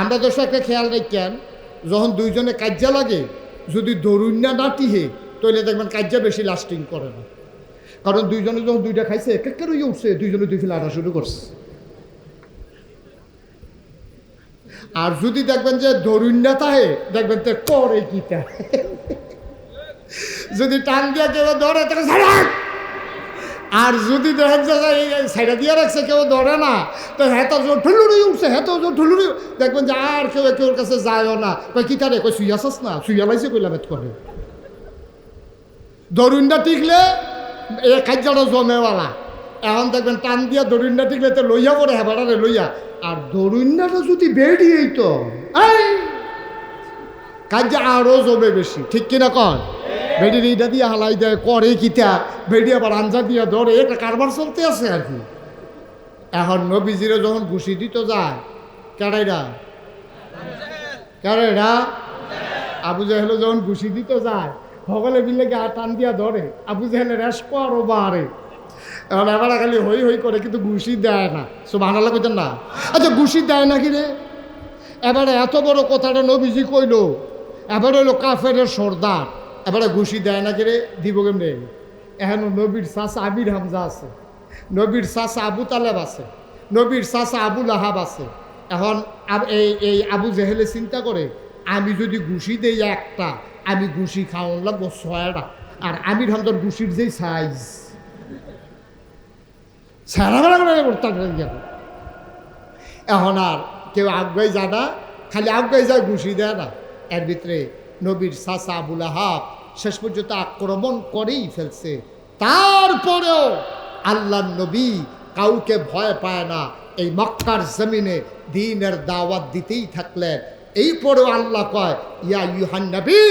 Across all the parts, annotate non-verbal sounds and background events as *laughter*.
আমরা দোষ একটা খেয়াল রাখেন, যখন দুইজনে কাজ্যা লাগে, যদি দরুন্যা না টিহে তাহলে দেখবেন কাজ্যা বেশি লাস্টিং করে না। কারণ দুইজনে যখন দুইটা খাইছে এক এক করে উঠছে, দুইজনে দুই ফেলে আটা শুরু করছে। আর যদি দেখবেন যে দরুন্যা তাহে, দেখবেন তো করে কিটা যদি টান দিয়া কেউ ধরে তাহলে আর যদি দেখেন যে সাইডা দিয়ে রাখছে, কেউ ধরে না, তো হ্যাঁ তো ঠুলুড়ি উঠছে হ্যাঁ তো ঠুলুড়ি দেখবেন যে আর কেউ কেউর কাছে যায়ও না। কই কি তারে? কই শুই আসস না? শুই আলাইছে কইলাম এত করে। দরুনটা টিকলে এ কাজ্যাটা জমেওয়ালা। এখন দেখবেন টান দিয়া দরুনটা টিকলে তো লইয়া পড়ে হেবাড়ারে লইয়া। আর দরুনটা যদি বেরিয়েই তো এই কাজে আরও জমে বেশি। ঠিক কিনা কন? বেডির এইটা দিয়ে হালাই দেয়, করে কিতা? বেডি আবার আঞ্জা দিয়ে ধরে, এটা কারবার চলতে আছে আর কি। এখন নবীজিরে যখন ঘুষি দিত যায়, কেডাইরা? কেডাইরা? আবু জাহেল যখন ঘুষি দিত যায় সকলে মিলে গা টান দিয়া ধরে, আবু জাহেলের রেস করো বারে এখন এবার খালি হই হই করে, কিন্তু ঘুষি দেয় না। সব আনালা কইতেন না। আচ্ছা ঘুষি দেয় না কি রে? এবারে এত বড় কথাটা নবীজি কইল এবার হইল কাফের সর্দার। এবারে ঘুষি দেয় না কেরে, দিব কেমনে? এখন নবীর চাষা আবির হামজা আছে, নবীর চাষা আবু তালেব আছে, নবীর চাষা আবু লাহাব আছে। এখন এই এই আবু জেহেলে চিন্তা করে, আমি যদি ঘুষি দেই একটা, আমি ঘুষি খাওয়ান লাগবো ছয়টা। আর আমির হামদার ঘুষির যেই সাইজ করে এখন আর কেউ আগুয়াই যায় না, খালি আগুয়াই যায়, ঘুষি দেয় না। এর ভিতরে নবীর সাসা আবুল আহাব শেষ পর্যন্ত আক্রমণ করেই ফেলছে। তারপরেও আল্লাহ নবী কাউকে ভয় পায় না। এই মক্কার জমিনে দিনের দাওয়াত দিতেই থাকলেন। এই পরেও আল্লাহ কয়, ইয়া ইউহান নবী,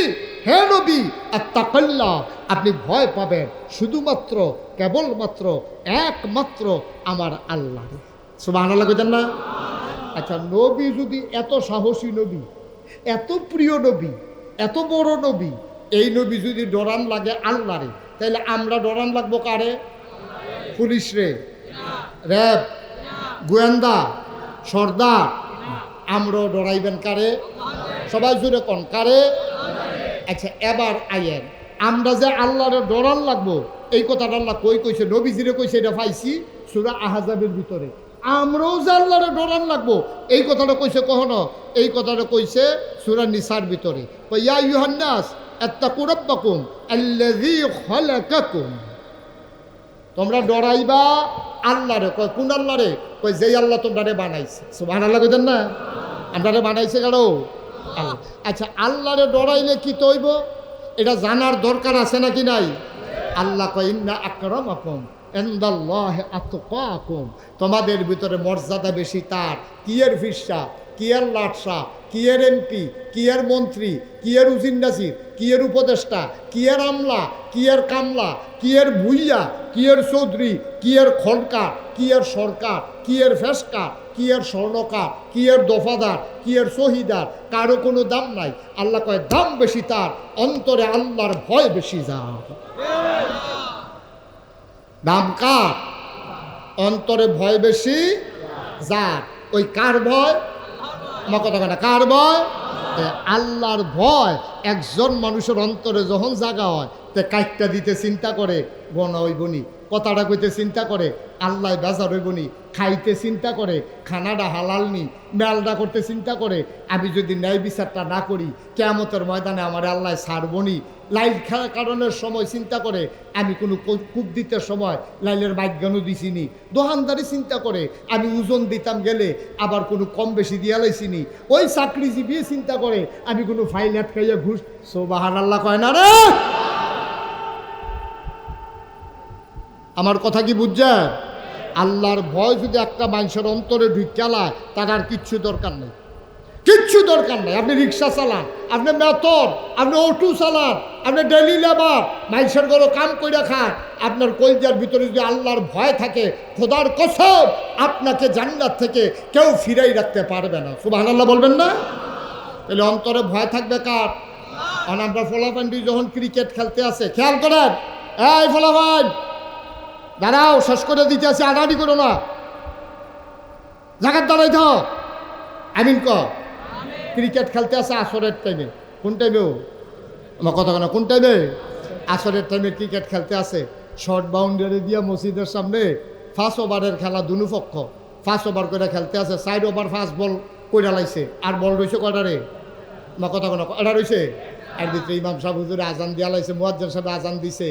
হে নবী আত্মাকাল্লা আপনি ভয় পাবেন। শুধুমাত্র, কেবলমাত্র, একমাত্র আমার আল্লাহ সুবাহ আল্লাহ না? আচ্ছা নবী যদি এত সাহসী নবী এত প্রিয় নবী, এত বড় নবী, এই নবী যদি ডরান লাগে আল্লাহরে তাহলে আমরা ডরান লাগবো কারে? পুলিশ রে র্যাব, গোয়েন্দা, সর্দার, আমরাও ডরাইবেন কারে? সবাই জুড়ে কন, কারে? আচ্ছা এবার আইয়েন, আমরা যে আল্লাহরে ডরান লাগবো, এই কথাটা আল্লাহ কই কইছে? নবীজিরে কইছে, এটা পাইছি সুরা আহাজাবের ভিতরে। আমরাও যে ডরান লাগবো, এই কথাটা কইছে কখনো? এই কথাটা কইছে সুরা নিসার ভিতরে। ইয়া ইউহান্নাস আত্তাকু রাব্বাকুম আল্লাযী খালাকাকুম। তোমরা ডরাইবা আল্লাহরে। কয়, কোন আল্লাহরে? কই যেই আল্লাহ তোমরা বানাইছে। সুবহানাল্লাহ কইতেন না? আপনারে বানাইছে কারও আল্লাহ। আচ্ছা আল্লাহরে ডরাইলে কি তৈব? এটা জানার দরকার আছে নাকি নাই? আল্লাহ কয়, ইন্না আকরম আপন এন্দাল্লাহ তোমাদের ভিতরে মর্যাদা বেশি তার কিয়ের ফিরসা কিয়ের লাটসা কিয়ের এমপি কিয়ের মন্ত্রী কিয়ের নাসির কিয়ের উপদেষ্টা কিয়ের আমলা কিয়ের কামলা কিয়ের ভুইয়া কিয়ের চৌধুরী কিয়ের খনকার কিয়ের সরকার কিয়ের ফেসকার কিয়ের স্বর্ণকার কিয়ের দফাদার কিয়ের শহীদার কারও কোনো দাম নাই আল্লাহ কয় দাম বেশি তার অন্তরে আল্লাহর ভয় বেশি যার দাম কার অন্তরে ভয় বেশি, যার। ওই কার ভয়? আমার কার ভয়? আল্লাহর ভয়। একজন মানুষের অন্তরে যখন জাগা হয় তে কাইটটা দিতে চিন্তা করে, গণা হইবনি। কথাটা কইতে চিন্তা করে আল্লাহ বেজার হইবনি। খাইতে চিন্তা করে খানাটা হালাল নি। মেলটা করতে চিন্তা করে, আমি যদি ন্যায় বিচারটা না করি, কেয়ামতের ময়দানে আমার আল্লাহ ছাড়বনি। লাইল খেলা কারণের সময় চিন্তা করে, আমি কোনো কূপ- দিতে সময় লাইলের বাইজ্ঞানও দিছিনি। দোকানদারি চিন্তা করে, আমি ওজন দিতাম গেলে আবার কোনো কম বেশি দিয়া লাইছিনি। ওই চাকরিজীবী চিন্তা করে, আমি কোনো ফাইল আটকাইয়া ঘুষ সোবাহার আল্লাহ কয় না রে! আমার কথা কি বুঝছেন? আল্লাহর ভয় যদি একটা মানুষের অন্তরে ঢুকালায় তার আর কিচ্ছু দরকার নেই। কিচ্ছু দরকার নেই। আপনি রিক্সা চালান, আপনি মেতর, আপনি অটো চালান, আপনি ডেলি লেবার মানুষের ঘরে কাম করে খান, আপনার কলজার ভিতরে যদি আল্লাহর ভয় থাকে, খোদার কসম, আপনাকে জান্নাত থেকে কেউ ফিরাই রাখতে পারবে না। সুবাহ আল্লাহ বলবেন না? তাহলে অন্তরে ভয় থাকবে কার? আর আমরা ফলাফান্ডি যখন ক্রিকেট খেলতে আসে, খেয়াল করেন? এই ফলাফান দাঁড়াও শেষ করে দিতে আছে আগাড়ি করো না। জাগার দাঁড়াই থাও। আমিন ক ক্রিকেট খেলতে আসে আসরের টাইমে কোন টাইমেও আমার কথা না কোন টাইমে আসরের টাইমে ক্রিকেট খেলতে আসে শর্ট বাউন্ডারি দিয়া মসজিদের সামনে ফার্স্ট ওভারের খেলা দুনু পক্ষ। ফার্স্ট ওভার করে খেলতে আছে সাইড ওভার ফার্স্ট বল কইরা লাইছে। আর বল রয়েছে কটারে আমার কথা কোনো এটা রয়েছে এর ভিতরে ইমাম সাহেব হুজুরে আজান দিয়া লাইছে মুয়াজ্জেন সাহেব আজান দিছে।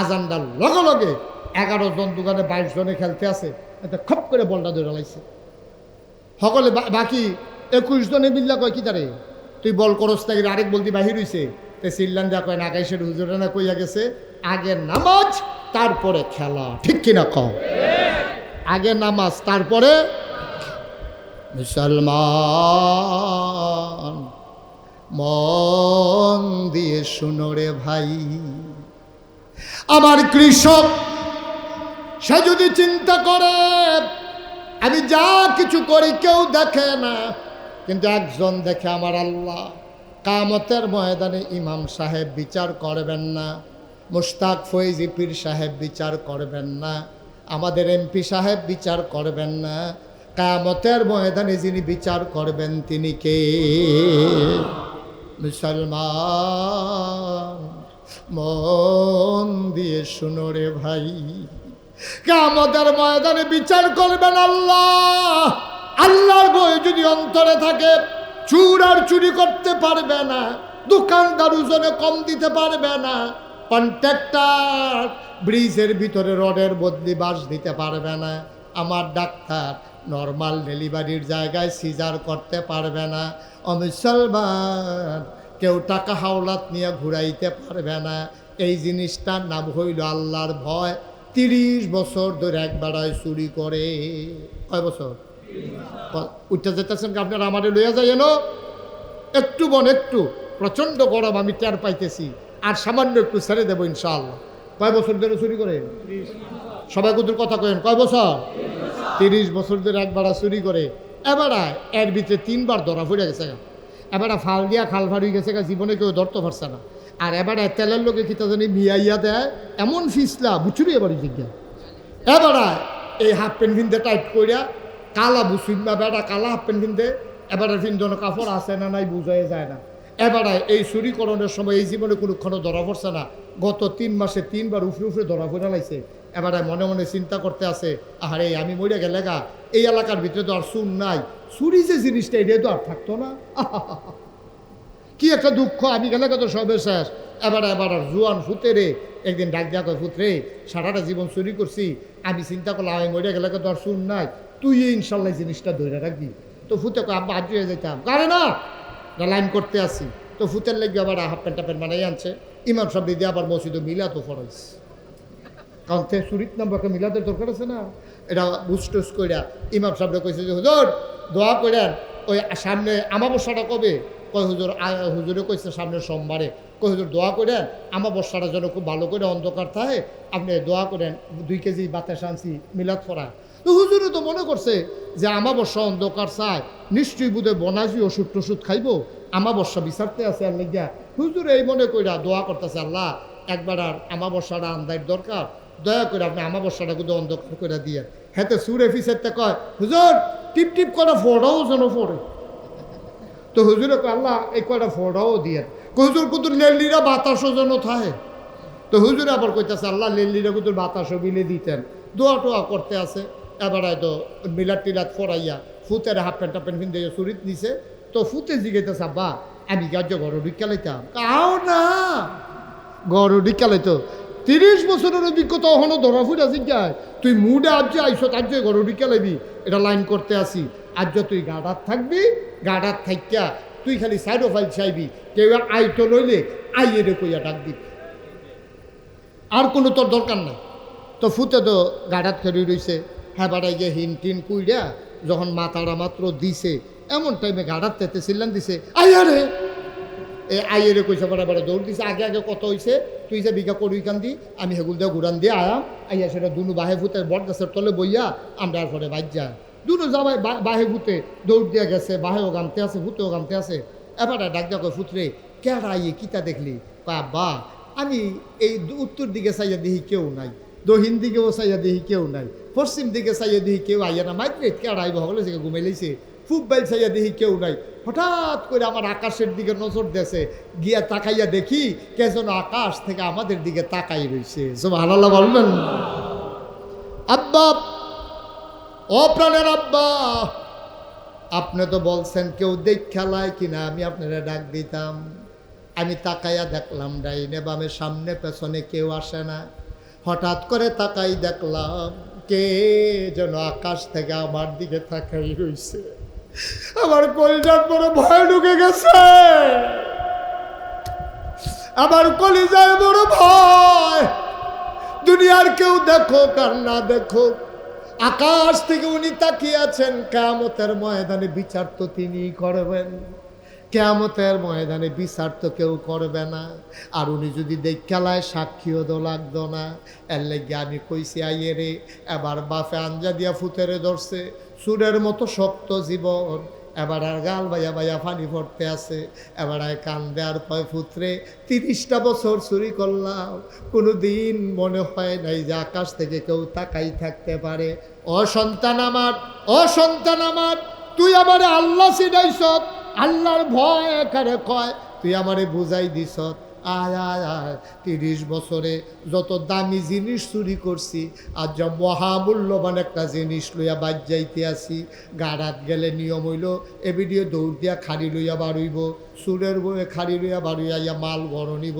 আজানটার লগে লগে এগারো জন দোকানে বাইশ জনে খেলতে আছে এটা খপ করে বলটা ধরে লাইছে। সকলে বাকি একুশ জনে মিল্লা কয়, কি তারে? তুই বল করস নাকি? আরেক বলতি বাহির হইছে। তে সিল্লান যা কয় নাগাইশের হুজুরে না কইয়া গেছে। আগে নামাজ, তারপরে খেলা। ঠিক কিনা কও? আগে নামাজ, তারপরে মুসলমান, মন দিয়ে শুনো রে ভাই। আমার কৃষক সে যদি চিন্তা করে, আমি যা কিছু করি কেউ দেখে না, কিন্তু একজন দেখে আমার আল্লাহ। কামতের ময়দানে ইমাম সাহেব বিচার করবেন না, মুশতাক ফৈজি পীর সাহেব বিচার করবেন না, আমাদের এমপি সাহেব বিচার করবেন না, কামতের ময়দানে যিনি বিচার করবেন তিনি কে? মুসলমান। মন দিয়ে শুনো রে ভাই। কামতের ময়দানে বিচার করবেন আল্লাহ। আল্লাহর বই যদি অন্তরে থাকে চুর আর চুরি করতে পারবে না, দোকানদার ওজনে কম দিতে পারবে না, কন্ট্রাক্টার ব্রিজের ভিতরে রডের বদলি বাস দিতে পারবে না, আমার ডাক্তার নর্মাল ডেলিভারির জায়গায় সিজার করতে পারবে না ও মুসলমান কেউ টাকা হাওলাত নিয়ে ঘুরাইতে পারবে না, এই জিনিসটার নাম হইল আল্লাহর ভয়। তিরিশ বছর ধরে একবারায় চুরি করে। কয় বছর? উঠতে যেতেছেন আপনারা আমাদের লইয়া যায় এনো একটু বন, একটু। প্রচণ্ড গরম, আমি টের পাইতেছি। আর সামান্য একটু ছেড়ে দেবো ইনশাআল্লাহ। কয় বছর ধরে চুরি করে সবাই কুতুর কথা কেন কয় বছর? তিরিশ বছর ধরে এক একবার চুরি করে। এবার এর ভিতরে তিনবার ধরা পড়ে গেছে। এবার ফাল দিয়া খাল ফাড়ি গেছে জীবনে কেউ ধরতে পারছে না। আর এবার তেলের লোকে কিতা জানি মিয়াইয়া দেয়? এমন ফিসলা বুচুরি এবার জিজ্ঞা এবার এই হাফ প্যান্ট ভিনতে টাইট করিয়া কালা বুসুন বা বেড়া কালা হাফ প্যান্ট ভিনতে এবারে ভিন্দন কাপড় আছে না নাই বুঝাই যায় না। এবারে এই চুরিকরণের সময় এই জীবনে কোনোক্ষণ ধরা পড়ছে না। গত তিন মাসে তিনবার উফরে উফরে ধরা পড়ে লাইছে। এবারে মনে মনে চিন্তা করতে আছে, আহারে, আমি মরে গেলে গা, এই এলাকার ভিতরে তো আর চুন নাই। চুরি যে জিনিসটা, এটাই তো আর থাকতো না। *laughs* কি একটা দুঃখ? আমি গেলে কত সবে শেষ। এবার এবার, জুয়ান ফুতে রে। একদিন ডাক দিয়া কয় ফুতরে সারাটা জীবন চুরি করছি। আমি চিন্তা করলাম, আমি মরে গেলে কত আর শুন নাই। তুই ইনশাল্লাহ জিনিসটা ধরে রাখবি। তো ফুতে কয়, আব্বা হাজিয়ে যেতাম কারে না লাইন করতে আসি। তো ফুতের লেগে আবার হাফ প্যান্ট টাপেন বানাই আনছে। ইমাম সব দিয়ে আবার মসজিদে মিলা তো ফরাইস কারণ তে সুরিত নাম্বারকে মিলাদের দরকার আছে না? এটা বুস্টুস কইরা ইমাম সাহেবরা কইছে যে, হুজুর, দোয়া করেন ওই সামনে আমাবস্যাটা কবে? কয় হুজুর হুজুরে কইছে সামনে সোমবারে। কই হুজুর, দোয়া করেন, আমাবস্যাটা যেন খুব ভালো করে অন্ধকার থাকে। আপনি দোয়া করেন, দুই কেজি বাতাস আনছি, মিলাদ ফরায় তো হুজুরে তো মনে করছে যে আমাবস্যা অন্ধকার চায় নিশ্চয়ই বুধে বনাজি ওষুধ টষুধ খাইব, আমাবস্যা বিচারতে আছে আর লেগিয়া। হুজুর এই মনে কইরা দোয়া করতেছে, আল্লাহ, একবার আর আমাবস্যাটা আন্দার দরকার। দয়া করে আপনি আমাবস্যাটা কিন্তু অন্ধকার করে দিয়ে হেতে সুর এফিসের তে কয়, হুজুর, টিপ টিপ করে ফোড়াও যেন ফোড়ে তো হুজুরে আল্লাহ, এই কয়টা ফোড়াও দিয়ে। হুজুর কুতুর লেলিরা বাতাসও যেন থাকে তো হুজুরে আবার কইতেছে, আল্লাহ লেলিরা কুতুর বাতাসও বিলে দিতেন। দোয়া টোয়া করতে আছে, এবার হয়তো মিলাদ টিলাদ ফরাইয়া ফুতের হাফ প্যান্ট টাপ প্যান্ট পিনতে চুরিত নিছে, তো ফুতে জিগাইতেছে, আব্বা, আমি গাজ্য ঘর ঢুকালাইতাম কাও না গড় ঢুকালাই তো তিরিশ বছরের অভিজ্ঞতা হনো ধরা ফুটা জিজ্ঞায়, তুই মুডে আজ আইসো তার গড় ঢুকালাইবি এটা লাইন করতে আসি। আজ তুই গাডার থাকবি, গাডার থাইকা তুই খালি সাইড ফাইল চাইবি, কেউ আইটো লইলে আইয়ে রে কইয়া ডাক দিবি। আর কোনো তোর দরকার নাই। তো ফুতে তো গাড়াত খেলি রইছে হ্যাঁ বাড়াই গিয়ে হিন টিন কুইডা যখন মাথাটা মাত্র দিছে, এমন টাইমে গাড়াত তেতে সিল্লান দিছে, আইয়া রে। এ আইয়েরে কইছে বড় বড় দৌড় দিছে, আগে আগে কত হইছে, তুই যে বিঘা করুই কান দি আমি হেগুল দিয়ে ঘুরান দিয়ে আয়াম আইয়া সেটা দুনু বাহে ফুতে বট গাছের তলে বইয়া আমরা আর পরে বাইর যা। যাবাই বা- বাহে ফুতে দৌড় দিয়া গেছে, বাহেও গামতে আছে ফুতেও গামতে আছে। এবার ডাক কয়, ফুতরে, কেডা আইয়ে কিতা দেখলি? কয় বা আমি এই উত্তর দিকে চাইয়া দেখি কেউ নাই, দক্ষিণ দিকেও চাইয়া দেখি কেউ নাই, পশ্চিম দিকে চাইয়া দেখি কেউ আইয়া না। মাইগ্রেট কেডা আইব? হলে সে ঘুমাই লাইছে। ফুক বাইল চাইয়া দেখি কেউ নাই। হঠাৎ করে আমার আকাশের দিকে নজর দেছে গিয়া তাকাইয়া দেখি কে যেন আকাশ থেকে আমাদের দিকে তাকাই রয়েছে সব আল্লাহ বলবেন। আব্বা ও প্রাণের আব্বা, আপনি তো বলছেন কেউ দেখ খেলায় কিনা, আমি আপনারা ডাক দিতাম। আমি তাকাইয়া দেখলাম ডাইনে বামে, সামনে পেছনে কেউ আসে না। হঠাৎ করে তাকাই দেখলাম, কে যেন আকাশ থেকে আমার দিকে তাকাই রইছে। আমার কলিজার বড় ভয় ঢুকে গেছে। আমার কলিজার বড় ভয়। দুনিয়ার কেউ দেখো কার না দেখো আকাশ থেকে উনি তাকিয়ে আছেন কেমতের ময়দানে বিচার তো তিনি করবেন। কেমতের ময়দানে বিচার তো কেউ করবে না। আর উনি যদি দেখ খেলায় সাক্ষীও তো লাগতো না। এর লেগে আমি কইছি, আইয়ে রে, এবার বাফে আঞ্জা দিয়া ফুতেরে ধরছে। সুরের মতো শক্ত জীবন এবার আর গাল বাইয়া বাইয়া ফানি পড়তে আছে। এবার আর কান দেওয়ার পয় পুত্রে, তিরিশটা বছর চুরি করলাম। কোনো দিন মনে হয় নাই যে আকাশ থেকে কেউ তাকাই থাকতে পারে। অসন্তান আমার অসন্তান সন্তান আমার, তুই আমারে আল্লাহ সিনাইছ আল্লাহর ভয় একারে কয়? তুই আমারে বুঝাই দিছ আয় আয় আয়, তিরিশ বছরে যত দামি জিনিস চুরি করছি আর যা মহামূল্যবান একটা জিনিস লইয়া বাদ যাইতে আসি, গাড়াত গেলে নিয়ম হইল এবিডিও দৌড় দিয়া খাড়ি লইয়া বাড়ইব, সুরের বয়ে খাড়ি লইয়া বাড়িয়া ইয়া মাল গড় নিব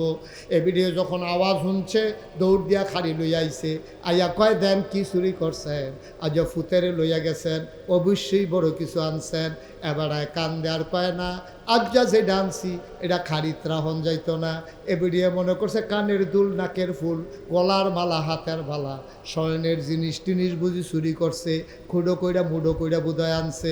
এবিডিও যখন আওয়াজ শুনছে, দৌড় দিয়া খাড়ি লইয়া আইছে, আইয়া কয়, দেন কি চুরি করছেন? আজ ফুতেরে লইয়া গেছেন, অবশ্যই বড় কিছু আনছেন এবার কান দেওয়ার পায় না আজ্ঞা যে ডান্সি এটা খারিত রাহন যাইতো না। এবিডিয়ে মনে করছে কানের দুল, নাকের ফুল, গলার মালা, হাতের মালা। শয়নের জিনিস টিনিস বুঝি চুরি করছে, খুডো কইরা মুডো কইরা বুধয় আনছে।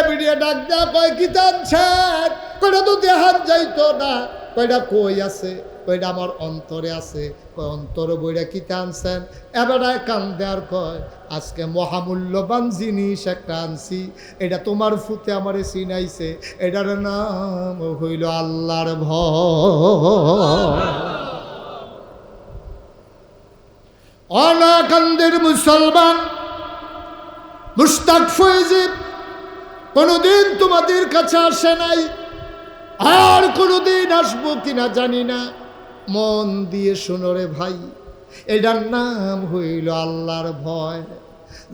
এবিডিয়ে ডাক দেয়া কয়, কি টানছেন কইটা তো দেহার যাইতো না। কয়টা কই আছে? কয়টা আমার অন্তরে আছে, কয়, অন্তর বইরা কি টানছেন এবার কান দেওয়ার কয়, আজকে মহামূল্যবান জিনিস একটা আনছি, এটা তোমার ফুতে আমারে চিনাইছে এটার নাম হইল আল্লাহর ভয়। অনাকান্দের মুসলমান মুস্তাক ফয়েজিব কোনোদিন তোমাদের কাছে আসে নাই, আর কোনোদিন আসব কিনা জানি না। মন দিয়ে শোনো রে ভাই। এটার নাম হইল আল্লাহর ভয়।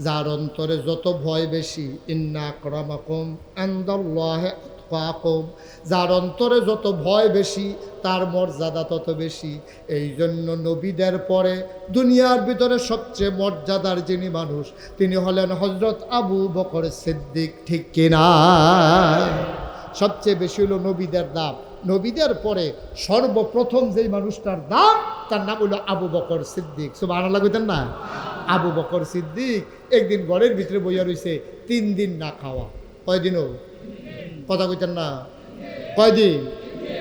যার অন্তরে যত ভয় বেশি, ইন্না ক্রমাকম আন্দাল্লাহে আতকাকুম যার অন্তরে যত ভয় বেশি, তার মর্যাদা তত বেশি। এই জন্য নবীদের পরে দুনিয়ার ভিতরে সবচেয়ে মর্যাদার যিনি মানুষ, তিনি হলেন হজরত আবু বকর সিদ্দিক। ঠিক কিনা? সবচেয়ে বেশি হলো নবীদের দাম। নবীদের পরে সর্বপ্রথম যেই মানুষটার দাম তার নাম হলো আবু বকর সিদ্দিক। সব আনা লাগতেন না? আবু বকর সিদ্দিক একদিন ঘরের ভিতরে বইয়া রয়েছে তিন দিন না খাওয়া। কয়দিনও কথা কইতেন না? কয়দিন?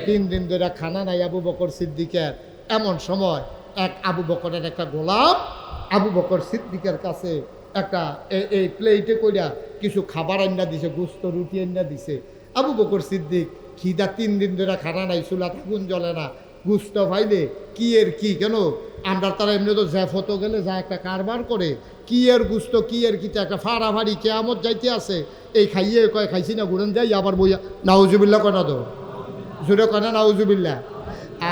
তিন দিন ধরে খানা নাই আবু বকর সিদ্দিকের। এমন সময় এক আবু বকরের একটা গোলাপ আবু বকর সিদ্দিকের কাছে একটা এই প্লেটে কইরা কিছু খাবার আন্না দিছে, গুস্ত, রুটি আন্না দিছে। আবু বকর সিদ্দিক খিদা তিন দিন ধরে খানা নাই চুলা থাকুন জ্বলে না। গুস্ত ভাইলে কি এর কি, কেন? আমরা তারা এমনি তো জ্যাফতো গেলে যা একটা কারবার করে, কি এর গুস্ত, কি এর কিতে একটা ফাড়াফাড়ি কেয়ামত যাইতে আছে। এই খাইয়ে কয় খাইছি না, ঘুরেন যাই, আবার বইয়া নাউজুবিল্লা কয় না তো? জোরে কয় না নাউজুবিল্লা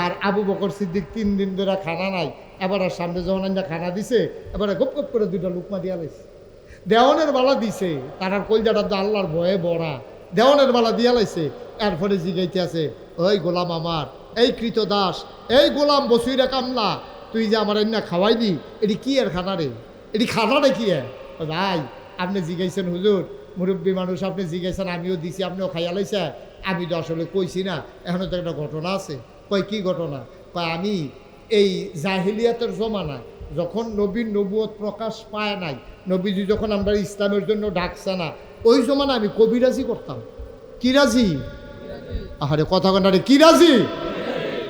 আর আবু বকর সিদ্দিক তিন দিন ধরে খানা নাই, এবার আর সামনে যখন আইনা খানা দিছে, এবারে গপ গপ করে দুইটা লুকমা দিয়া লাইছে। দেওয়ানের বালা দিছে, তার কলজাটা তো আল্লাহর ভয়ে বড়া দেওয়ানের বালা দিয়া লাইছে, এরপরে জিগাইতে আছে ওই গোলাম আমার, এই কৃত দাস, এই গোলাম বসুইরা কামলা, তুই যে আমার এনে খাওয়াইলি, এটি কি আর খানা রে? এটি খানা রে কি ভাই, আপনি জিগাইছেন হুজুর, মুরব্বী মানুষ আপনি জিগাইছেন, আমিও দিছি, আপনিও খাইয়া লাইছে, আমি তো আসলে কইছি না, এখনও তো একটা ঘটনা আছে। কয়, কি ঘটনা? কয়, আমি এই জাহিলিয়াতের জমানায় যখন নবীর নবুয়ত প্রকাশ পায় নাই, নবীজি যখন আমরা ইসলামের জন্য ডাকছে না ওই জমানা আমি কবিরাজি করতাম। কি রাজি? আরে কথা কন্যারে কি রাজি?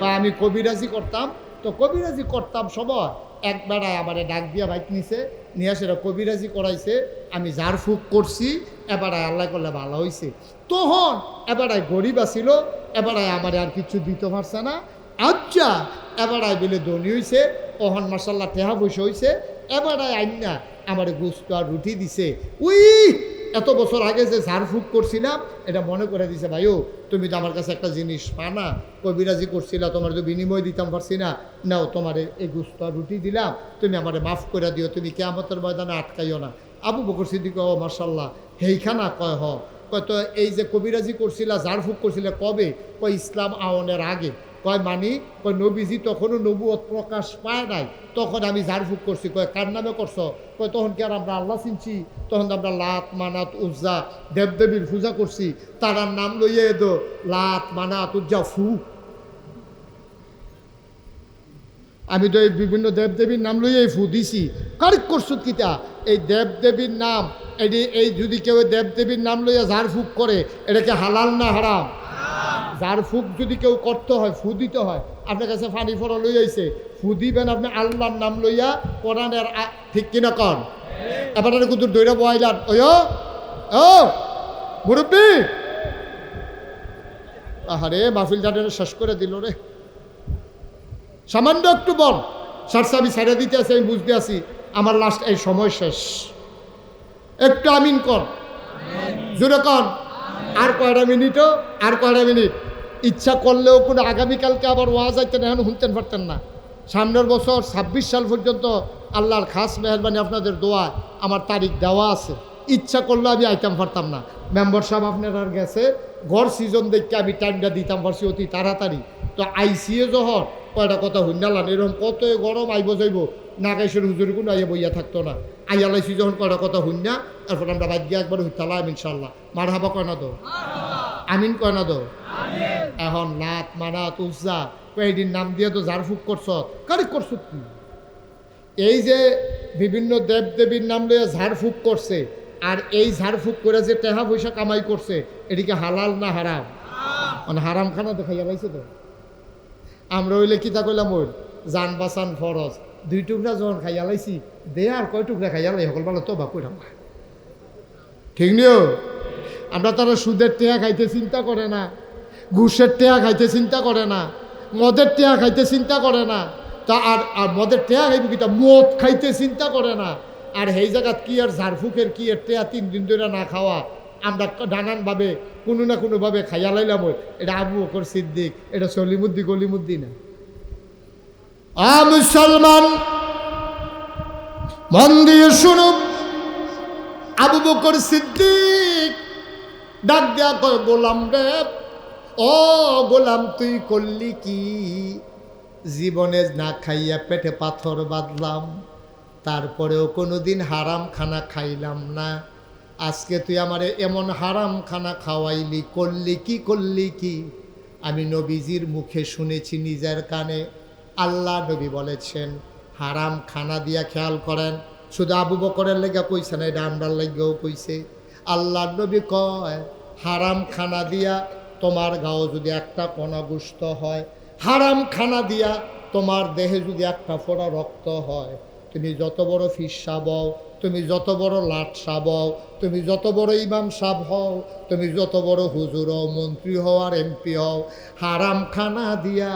তা আমি কবিরাজি করতাম। তো কবিরাজি করতাম সবার এক বেড়ায় আমার ডাক দিয়া বাইক নিছে, নিয়ে সেটা কবিরাজি করাইছে, আমি যার ফুক করছি এবারায় আল্লাহ করলে ভালো হয়েছে তখন এবারায় গরিব আসিল এবারায় আমার আর কিছু দিতে পারছে না। আচ্ছা এবারায় বিলে ধনী হয়েছে ওহন মাসাল্লাহ টেহা বসে হয়েছে এবারায় আইনা আমার গুস্ত আর রুটি দিছে। উই! এত বছর আগে যে ঝাড়ফুঁক করছিলাম, এটা মনে করে দিছে ভাইও তুমি তো আমার কাছে একটা জিনিস পা না কবিরাজি করছিলা, তোমার তো বিনিময় দিতাম পারছি না। নাও, তোমার এই গুস্ত রুটি দিলাম। তুমি আমারে মাফ করে দিও, তুমি কেয়ামতের ময়দানে আটকাইও না। আবু বকর সিদ্দিক ও মার্শাল্লাহ হেইখানা কয় হ? তো এই যে কবিরাজি করছিলা, ঝাড়ফুঁক করছিলে কবে? কয়, ইসলাম আওনের আগে। কয়, মানি? কয়, নবীজি তখনও নবুয়ত প্রকাশ পায় নাই। তখন আমি ঝাড়ফুঁক করছি। কয়, কার নামে করছ? কয়, তখন কি আর আমরা আল্লাহ চিনছি? তখন আমরা লাত মানাত উজ্জা দেবদেবীর পূজা করছি। তারার নাম লইয়ে দো, লাত মানাত উজ্জা ফু। আমি তো এই বিভিন্ন দেবদেবীর নাম লইয়ে ফু দিছি। কারিক করছ কিতা? এই দেবদেবীর নাম এটি এই যদি কেউ দেবদেবীর নাম লইয়া ঝাড়ফুঁক করে, এটাকে হালাল না হারাম? যার ফুক যদি কেউ করতে হয়, ফু দিতে হয়। আপনার কাছে ফানি ফোড়া লই আইছে। ফু দিবেন আপনি আল্লাহর নাম লইয়া কোরআনের ঠিক কিনা কন? এবার কুতুর দৈরা বয়াইলান ওই ও, মুরব্বী! আহারে, মাহফিল জানের শেষ করে দিল রে। সামান্য একটু বল সারসা আমি ছেড়ে দিতে আছি, আমি বুঝতে আছি। আমার লাস্ট এই সময় শেষ। একটু আমিন কর। জোরে কন। আর কয়টা মিনিটও? আর কয়টা মিনিট? ইচ্ছা করলেও কোনো আগামীকালকে আবার ওয়াজ আইতেন, এখন শুনতেন পারতেন না। সামনের বছর ছাব্বিশ সাল পর্যন্ত আল্লাহর খাস মেহরবানি আপনাদের দোয়া আমার তারিখ দেওয়া আছে। ইচ্ছা করলে আমি আইতাম পারতাম না। মেম্বার সাহেব আপনার আর গেছে, ঘর সিজন দেখতে আমি টাইমটা দিতাম পারছি অতি তাড়াতাড়ি। তো আইসিএ জহর কয়টা কথা হুন্ডালান এরকম কত গরম আইব যাইব নাগাইশের হুজুর কোনো আইয়া বইয়া থাকতো না। আইয়া আইয়ালাইছি যখন কয়টা কথা হুন্না তারপর আমরা বাদ গিয়ে একবার হুইতালাম ইনশাল্লাহ মার হাবা কয় না দো আমিন কয় না দো এখন নাত, মানাত, উজ্জা কয়েকদিন নাম দিয়ে তো ঝাড়ফুক করছ, কারি করছ কি? এই যে বিভিন্ন দেব দেবীর নাম লইয়া ঝাড়ফুক করছে, আর এই ঝাড়ফুক করে যে টেহা পয়সা কামাই করছে, এটিকে হালাল না হারাম? মানে হারাম খানা দেখাইয়া পাইছে তো? আমরা হইলে কিতা কইলাম ওর? জান বাসান ফরজ। দুই টুকরা যখন খাইয়া লাইছি, দে আর কয় টুকরা খাইয়া লাই, সকল বেলা তো বা কইরাম ঠিক নিও আমরা তারা সুদের টেয়া খাইতে চিন্তা করে না, ঘুষের টেয়া খাইতে চিন্তা করে না, মদের টেয়া খাইতে চিন্তা করে না, তা আর আর মদের টেয়া খাইব কিতা মদ খাইতে চিন্তা করে না, আর সেই জায়গাত কি আর ঝাড়ফুকের কি আর টেয়া তিন দিন ধরে না খাওয়া, আমরা নানানভাবে কোনো না কোনোভাবে খাইয়া লাইলাম এটা আবু বকর সিদ্দিক, এটা সলিমুদ্দি গলিমুদ্দি না আ মন দিয়ে শুনুন। আবু বকর সিদ্দিক ডাক দেয়া কয়, গোলাম রে, ও গোলাম, তুই করলি কি? জীবনে না খাইয়া পেটে পাথর বাঁধলাম, তারপরেও কোনোদিন হারাম খানা খাইলাম না। আজকে তুই আমারে এমন হারাম খানা খাওয়াইলি, করলি কি করলি কি? আমি নবীজির মুখে শুনেছি নিজের কানে। আল্লাহ নবী বলেছেন, হারাম খানা দিয়া খেয়াল করেন। শুধু আবু বকরের লেগে কইছে না, এটা আমরার লেগেও কইছে। আল্লাহ নবী কয়, হারাম খানা দিয়া তোমার গাও যদি একটা কণা গুস্ত হয়, হারাম খানা দিয়া তোমার দেহে যদি একটা ফোড়া রক্ত হয়, তুমি যত বড় ফিস বও তুমি যত বড় লাট সাবও তুমি যত বড় ইমাম সাব হও, তুমি যত বড় হুজুর হও, মন্ত্রী হও আর এমপি হও হারাম খানা দিয়া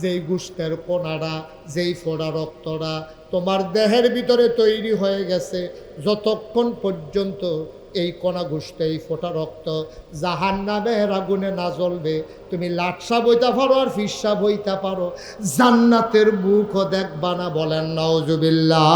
যেই গুস্তের কোনারা, যেই ফোড়া রক্তরা তোমার দেহের ভিতরে তৈরি হয়ে গেছে, যতক্ষণ পর্যন্ত এই কণা ঘুষতে এই ফোটা রক্ত জাহান নামের আগুনে না জ্বলবে, তুমি লাটসা বইতা পারো আর ফিসা বইতা পারো। জান্নাতের মুখও দেখবা না বলেন নওজুবিল্লাহ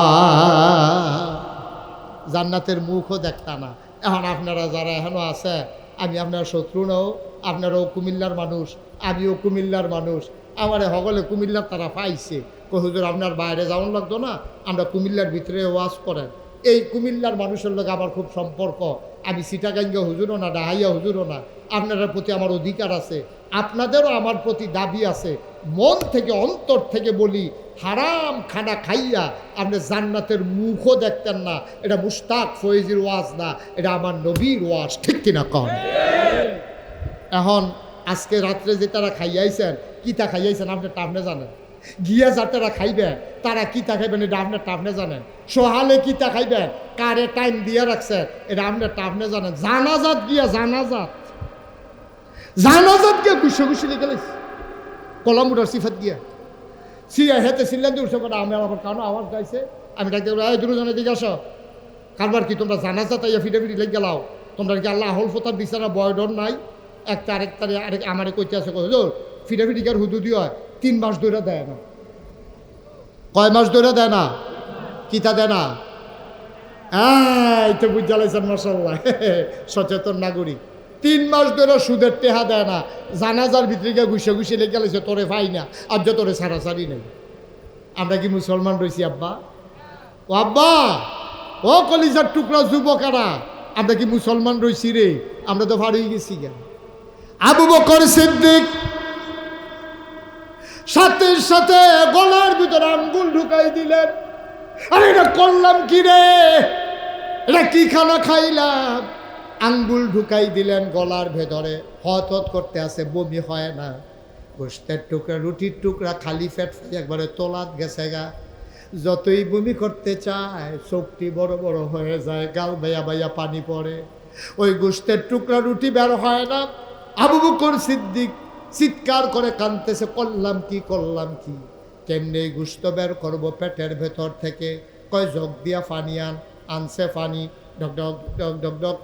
জান্নাতের মুখও দেখতা না। এখন আপনারা যারা এখনও আছে, আমি আপনার শত্রু নও, আপনারাও কুমিল্লার মানুষ, আমিও কুমিল্লার মানুষ। আমারে সকলে কুমিল্লার তারা পাইছে। কই হুজুর, আপনার বাইরে যাওয়ান লাগতো না? আমরা কুমিল্লার ভিতরে ওয়াজ করেন। এই কুমিল্লার মানুষের লোক আমার খুব সম্পর্ক। আমি সিটাগাঙ্গা হুজুরও না, ডাহাইয়া হুজুরও না। আপনার প্রতি আমার অধিকার আছে। আপনাদেরও আমার প্রতি দাবি আছে, মন থেকে, অন্তর থেকে বলি, হারাম খানা খাইয়া আপনি জান্নাতের মুখও দেখতেন না। এটা মুস্তাক ফয়েজির ওয়াজ না, এটা আমার নবীর ওয়াজ, ঠিক কিনা কন? এখন আজকে রাত্রে যে তারা খাইয়াইছেন কিতা খাইয়াইছেন আপনি টাপনে জানেন? গিয়া যারা খাইবেন তারা কিতা খাইবেন এটা আপনার টাপনে জানেন? সোহালে কিতা খাইবেন কারে টাইম দিয়ে রাখছে, এটা আপনার টাপনে জানেন? জানাজাত গিয়া জানাজাত। জানাজাত গিয়া গুসে গুসে লিখে কলম উঠার সিফাত গিয়া সিয়া হেতে দিয়ে উঠছে করে আমি আমার কানো আওয়াজ গাইছে? আমি ডাকতে এই দুজনের দিকে আসো কারবার কি, তোমরা জানাজা তাইয়া ফিটে ফিটে লেগে গেলাও। তোমরা কি আল্লাহ আহল ফোতার বিচারা বয় ডর নাই একটা আরেক তারে আরেক আমারে কইতে আছে কত ফিটাফিটিকার হুদুদি হয়? তিন মাস ধরে দেয় না। কয়, মাস ধরে দেয় না? কিতা দেয় না? এই তো বুঝালাইছেন মশাল্লাহ *laughs* সচেতন নাগরিক। তিন মাস ধরে সুদের টেহা দেয় না। জানাজার ভিতরে ঘুষে ঘুষে লেগে গেলেছে, তোরে পাই না, আর যে তোরে সারাসারি নেই। আমরা কি মুসলমান রয়েছি, আব্বা? ও আব্বা, ও কলিজার টুকরা যুবকারা, আমরা কি মুসলমান রয়েছি রে? আমরা তো ভারী গেছি কেন? আবু বকর সিদ্দিক, সাথে সাথে গলার ভিতরে আঙ্গুল ঢুকাই দিলেন। আরে এটা করলাম কি রে? এটা কি খানা খাইলাম? আঙ্গুল ঢুকাই দিলেন গলার ভেতরে। হত হত করতে আছে, বমি হয় না। গোস্তের টুকরা, রুটির টুকরা খালি ফ্যাট একবারে তোলাত গেছে গা। যতই বমি করতে চায়, চোখটি বড় বড় হয়ে যায়, গাল বাইয়া বাইয়া পানি পড়ে। ওই গোস্তের টুকরা, রুটি বের হয় না। আবু বকর সিদ্দিক চিৎকার করে কানতেছে করলাম কি করলাম কি? কেমনে গুস্ত বের করব পেটের ভেতর থেকে? কয়, জগ দিয়া পানি আন, আনছে পানি। ডক ডক ডক ডক ডক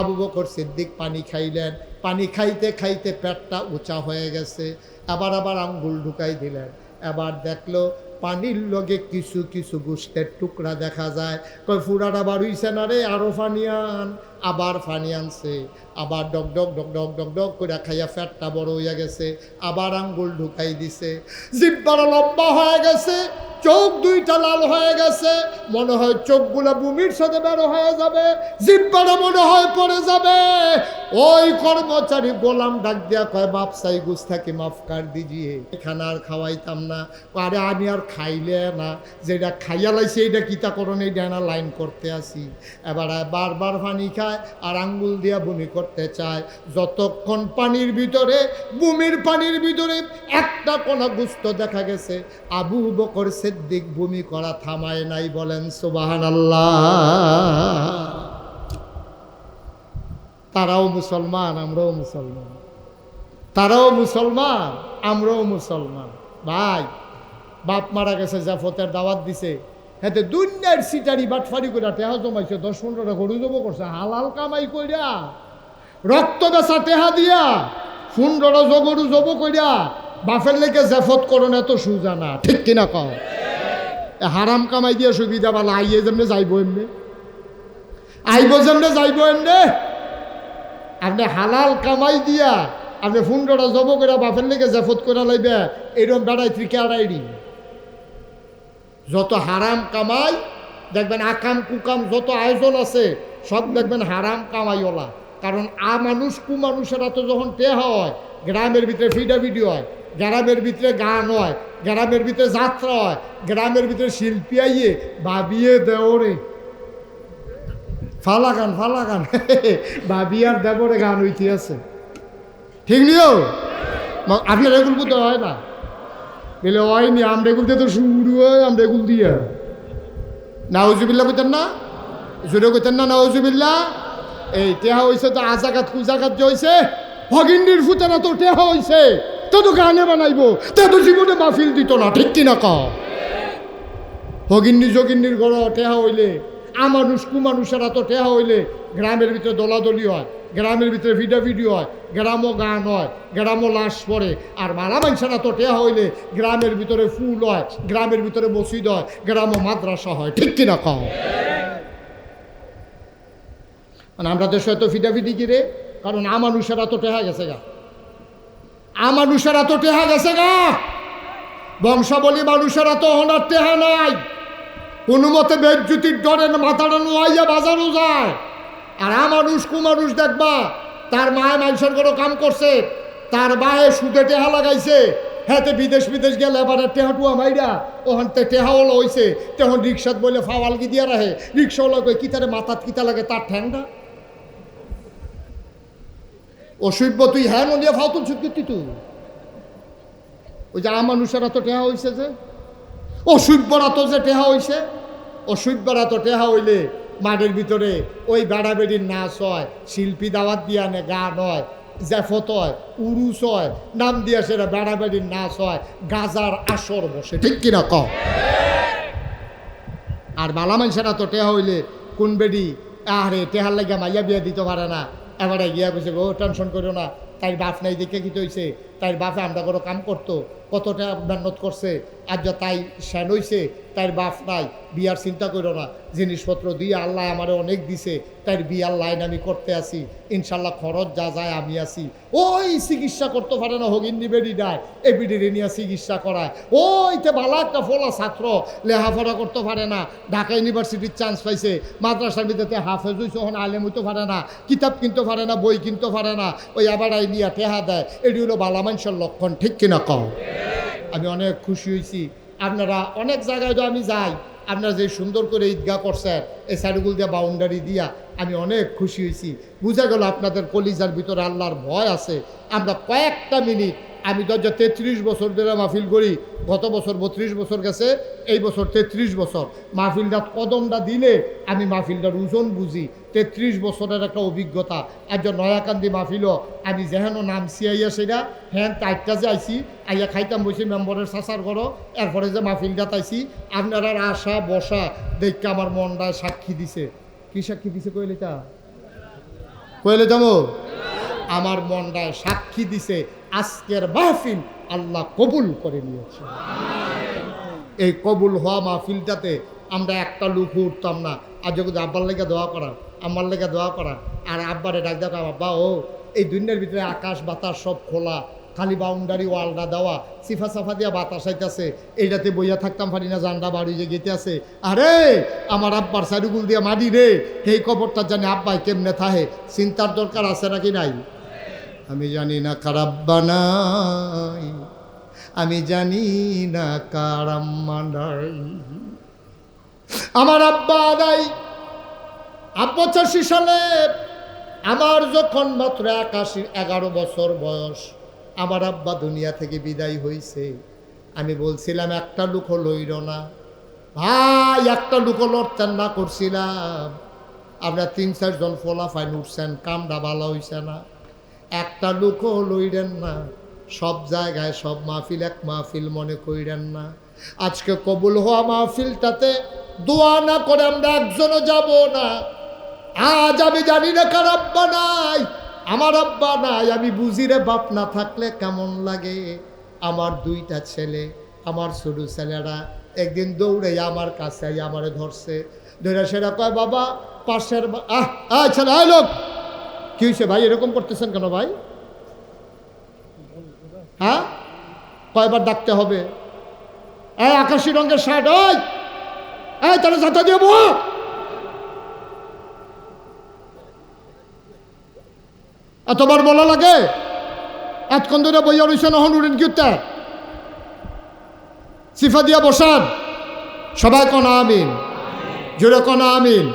আবু বকর সিদ্দিক পানি খাইলেন। পানি খাইতে খাইতে পেটটা উঁচা হয়ে গেছে। আবার আবার আঙ্গুল ঢুকাই দিলেন। এবার দেখল পানির লগে কিছু কিছু গুস্তের টুকরা দেখা যায়। কই ফুরাটা বাড়ুইছে না রে আরও পানি আন। আবার ফানি আনছে, আবার ডক ডক ডক ডক ডক ডক করে খাইয়া ফ্যাটটা বড় হইয়া গেছে, আবার আঙ্গুল ঢুকাই দিছে। জিব্বারা লম্বা হয়ে গেছে, চোখ দুইটা লাল হয়ে গেছে, মনে হয় চোখগুলো বুমির সাথে বের হয়ে যাবে, জিব্বারা মনে হয় পড়ে যাবে। ওই কর্মচারী গোলাম ডাক দিয়া কয়, বাপ সাই গুস থাকি, মাফ কার দিজিয়ে খানা আর খাওয়াইতাম না। আরে আমি আর খাইলে না, যেটা খাইয়া লাইছে, এইটা কিতা করণ, এইটা লাইন করতে আসি। এবার বারবার পানি খায় আর আঙ্গুল দিয়া বমি করতে চায়। যতক্ষণ পানির ভিতরে, বুমির পানির ভিতরে একটা কোনা গুস্ত দেখা গেছে, আবু বকর সিদ্দিক বমি করা থামায় নাই বলেন সুবাহান আল্লাহ তারাও মুসলমান, আমরাও মুসলমান। তারাও মুসলমান, আমরাও মুসলমান। ভাই, বাপ মারা গেছে, জাফতের দাওয়াত দিছে। হেতে দুনিয়ার সিটারি বাটফারি করে টেহা জমাইছে, দশ পনেরোটা গরু জব করছে, হালাল কামাই কইরা, রক্ত বেচা টেহা দিয়া সুন্দর জগরু জব কইরা বাপের লেগে জাফত করন এত সুজা না, ঠিক কিনা কও? হারাম কামাই দিয়ে সুবিধা পালা আইয়ে যেমনে যাইব এমনি। আইব যেমনে যাইব এমনে। আপনি হালাল কামাই দিয়া আপনি ফুন্ডটা জব করে বাপের লেগে জাফত করে লাইবে এরকম বেড়াই ত্রিকে আড়াইড়ি? যত হারাম কামাই, দেখবেন আকাম কুকাম যত আয়োজন আছে, সব দেখবেন হারাম কামাইওলা কারণ আ মানুষ, কু মানুষেরা তো যখন টেহা হয়, গ্রামের ভিতরে ফিডা ভিডিও হয়, গ্রামের ভিতরে গান হয়, গ্রামের ভিতরে যাত্রা হয়, গ্রামের ভিতরে শিল্পী আইয়ে ভাবিয়ে দেওরে ফালা গান ফালা গান *laughs* ভাবি আর দেবরে গান হইতে আছে। ঠিক নিও আপনার এগুলো বুঝতে হয় না? বলে হয়নি আমরা এগুলো দিয়ে তো শুরু হয় আমরা এগুলো দিয়ে। নাউজুবিল্লা কইতেন না? জোরে কইতেন না নাউজুবিল্লা এই টেহা হইছে তো আজাগাত কুজাগাত যে হইছে ভগিন্দির ফুতেনা তো টেহা হইছে, তো তো গানে বানাইবো, তে তো জীবনে মাহফিল দিত না, ঠিক কিনা ক? ভগিন্নি যোগিন্নির ঘর টেহা হইলে, আমানুষ, কুমানুষেরা তো টেহা হইলে গ্রামের ভিতরে দলাদলি হয়, গ্রামের ভিতরে ভিডিও হয়, গ্রামও গান হয়, গ্রামও লাশ পড়ে। আর মারা মানুষেরা তো টেহা হইলে গ্রামের ভিতরে ফুল হয়, গ্রামের ভিতরে মসজিদ হয়, গ্রামও মাদ্রাসা হয়। ঠিক কিনা কও? মানে আমরা দেশে তো ফিডাফিডি কিরে কারণ আমানুষেরা তো টেহা গেছে গা। আমানুষেরা তো টেহা গেছে গা। বংশাবলী মানুষেরা তো হনার টেহা নাই। কোনো মতে বেজ্যুতির ডরে মাথাটা নোয়াইয়া বাজারও যায়। আর আ মানুষ কুমানুষ দেখবা, তার মায়ে মানুষের কোনো কাম করছে, তার বায়ে সুদে টেহা লাগাইছে হ্যাঁ তে বিদেশ বিদেশ গেলে এবার টেহাটুয়া মাইরা ওখান তে টেহাওয়ালা হইছে তখন রিক্সাত বলে ফাওয়ালগি দিয়া রাহে রিক্সাওয়ালা কই কিতারে মাথাত কিতা লাগে তার ঠ্যাংটা? অসভ্য তুই হ্যাঁ নদিয়া ফাউতুল সুকৃতি তুই ওই যে আমানুষেরা তো টেহা হইছে যে। অসভ্যরা তো যে টেহা হইছে? অসভ্যরা তো টেহা হইলে মাঠের ভিতরে ওই বেড়া বেড়ির নাচ হয়, শিল্পী দাওয়াত দিয়া নে গান হয়, জেফত হয়, উরুস হয়, নাম দিয়া সেটা বেড়া বেড়ির নাচ হয়, গাজার আসর বসে। ঠিক কিনা ক আর বালা মানুষেরা তো টেহা হইলে কোন বেডি? আরে টেহার লাগে মাইয়া বিয়া দিতে পারে না। এবারে গিয়া কইছে, গো, টেনশন করো না। তাই বাপ নাই দেখে কি হইছে? তাই বাপে আমরা কোনো কাম করতো। কতটা মেহনত করছে? আর তাই শ্যান হইছে তাই বাপ নাই, বিয়ার চিন্তা করো না। জিনিসপত্র দিয়ে আল্লাহ আমারে অনেক দিছে তাই বিয়ার লাইন আমি করতে আসি ইনশাল্লাহ খরচ যা যায় আমি আসি ওই চিকিৎসা করতে পারে না হগিন্নি বেডি দেয় এ বিডিরে নিয়ে চিকিৎসা করায়। ওইতে ভালো একটা ফোলা ছাত্র লেহাপড়া করতে পারে না, ঢাকা ইউনিভার্সিটির চান্স পাইছে, মাদ্রাসার ভিতরে হাফেজ হইছে হন আলেম হইতে পারে না, কিতাব কিনতে পারে না, বই কিনতে পারে না, ওই আবার আই নিয়ে টেহা দেয়। এটি হলো বালা মানুষের লক্ষণ, ঠিক কিনা কম আমি অনেক খুশি হয়েছি আপনারা অনেক জায়গায় তো আমি যাই। আপনারা যে সুন্দর করে ঈদগাহ করছেন, এই সাইডগুল দিয়ে বাউন্ডারি দিয়া আমি অনেক খুশি হয়েছি বুঝা গেল আপনাদের কলিজার ভিতরে আল্লাহর ভয় আছে। আমরা কয়েকটা মিনিট আমি তো যে তেত্রিশ বছর ধরে মাহফিল করি, গত বছর বত্রিশ বছর গেছে, এই বছর তেত্রিশ বছর। মাহফিলটা কদমটা দিলে আমি মাহফিলটার ওজন বুঝি। তেত্রিশ বছরের একটা অভিজ্ঞতা। আর যে নয়াকান্দি মাহফিলও আমি যেহেন নাম সিয়াইয়া সেটা হ্যাঁ চারটা যে আইসি আইয়া খাইতাম বসে মেম্বরের সাসার করো এরপরে যে মাহফিলটা তাইছি, আপনারা আশা বসা দেখতে আমার মনটা সাক্ষী দিছে। কি সাক্ষী দিছে কইলে তা? কইলে যাব? আমার মনটায় সাক্ষী দিছে, আজকের মাহফিল আল্লাহ কবুল করে নিয়েছে। এই কবুল হওয়া মাহফিলটাতে আমরা একটা লুক উঠতাম না। আর যখন আব্বার লেগে দোয়া করা আমার লেগে দোয়া করা, আর আব্বারে ডাক দেখা আব্বা, ও, এই দুনিয়ার ভিতরে আকাশ, বাতাস সব খোলা, খালি বাউন্ডারি ওয়ালটা দেওয়া, সিফা সাফা দিয়া বাতাস আইতাছে, এইটাতে বইয়া থাকতাম পারি না, জানডা বাড়ি যে গেতে আছে। আরে, আমার আব্বার সাইডুগুল দিয়া মারি রে, সেই কবরটা জানি আব্বাই কেমনে থাহে, চিন্তার দরকার আছে নাকি নাই? আমি জানি না কারাব্বা নাই, আমি জানি না কারাম্মা নাই। আমার আব্বা আদাই চাষি সালে আমার যখন মাত্র একাশি এগারো বছর বয়স, আমার আব্বা দুনিয়া থেকে বিদায় হয়েছে আমি বলছিলাম, একটা লুকো লইল না। ভাই, একটা লুকো লড়তেন না করছিলাম। আপনার তিন চারজন ফোলাফাইন উঠছেন, কামটা ভালো হইছে না। একটা লুকও লইলেন না। সব জায়গায় সব মাহফিল এক মাহফিল মনে কইরেন না। আজকে কবুল হওয়া মাহফিলটাতে দোয়া না করে আমরা একজনও যাব না। আজ আমি জানি না কার আব্বা নাই, আমার আব্বা নাই। আমি বুঝি রে বাপ না থাকলে কেমন লাগে? আমার দুইটা ছেলে, আমার ছোট ছেলেরা একদিন দৌড়ে আমার কাছে আমারে ধরছে। ধরে সেটা কয়, বাবা, পাশের আহ লোক। কি হয়েছে ভাই? এরকম করতেছেন কেন ভাই? হ্যাঁ? কয়বার ডাকতে হবে? এই আকাশি রঙের শার্ট, ওই! এই, তাহলে যাতে দিয়ে বউ! এতবার বলা লাগে? এতক্ষণ ধরে বইয়া রয়েছে নহন উড়েন কিউতে? সিফা দিয়া বসান। সবাই কনা আমিন। জোরে কনা আমিন।